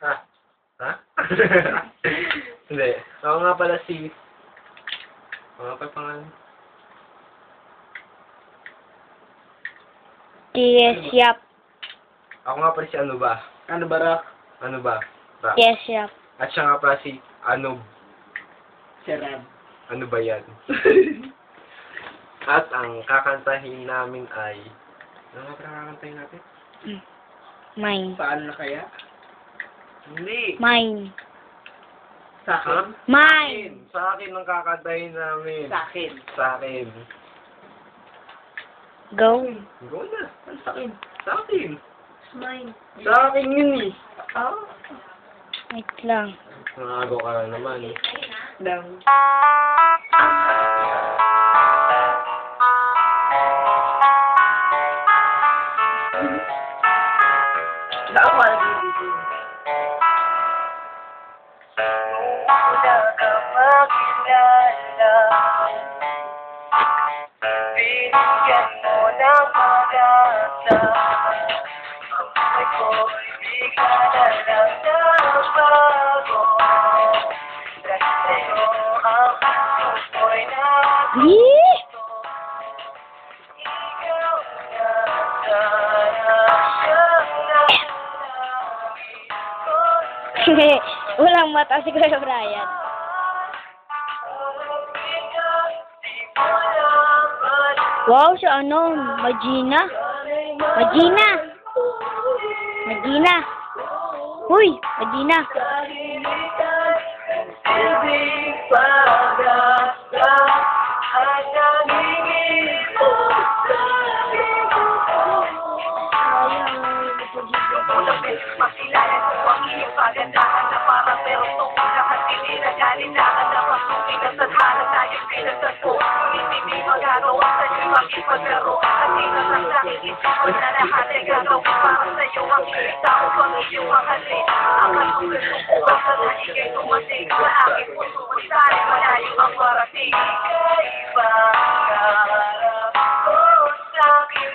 Ha? Ha? Hindi. Ako nga pala si... Ako nga pala pangalan. Yes, yap. Ako nga pala si ano ba? Ano ba, Rock? Ano ba? Ra. Yes, yap. At siya nga pala si ano... Si Rab. Ano ba yan? At ang kakantahin namin ay... Ano nga pala kakantahin natin? Mine. Paano na kaya? Hindi! Mine. Sa akin? Mine. Sa akin ang kakantahin namin. Sa akin. Sa akin. Go. Go na. Sa akin? Sa akin. Mine. Sa akin yun eh. Ah. Wait lang. Nangago ka na naman eh. Lang. Saan ko? Una ka makilala Binigyan mo ng pag-asa Ang buhay ko'y bigla na lang nabago Dahil sa'yo ang puso ko'y Yee! Walang mata si Kuya Brian. Wow, si ano? Magina. Magina. Magina. Huy, Magina. Makilala ko ang iyong kagandahan na parang meron tong lahat hindi na galindahan na pasukin na tadhana tayong pinagtagpo hindi magagawa sa'yo makipaglaro At tinatang sa na lahat ay gagawin para sa'yo ang tao pang iyong mahalin Ang kalugan mo bukas sa naligay tumating sa aking puso At sa'yo malayo ang parating Ika'y pangarap ko sa aking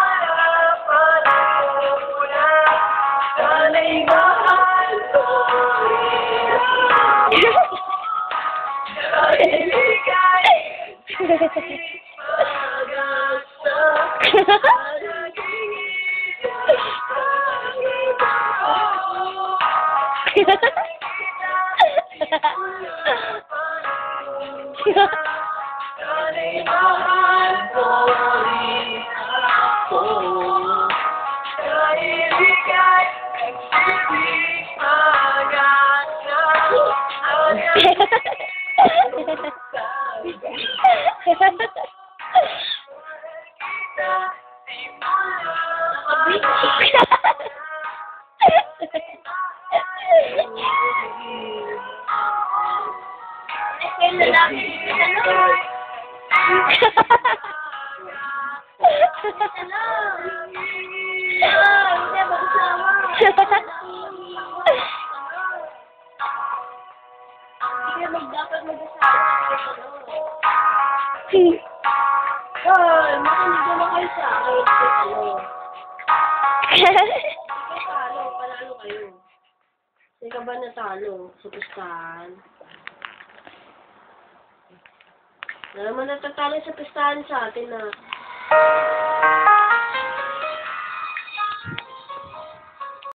Dahil ika'y pag-asa Hoy, makinig naman kayo sa akin. Talo, panalo kayo. Hindi ka ba natalo sa pistahan? Wala naman natatalo sa pistahan sa atin na.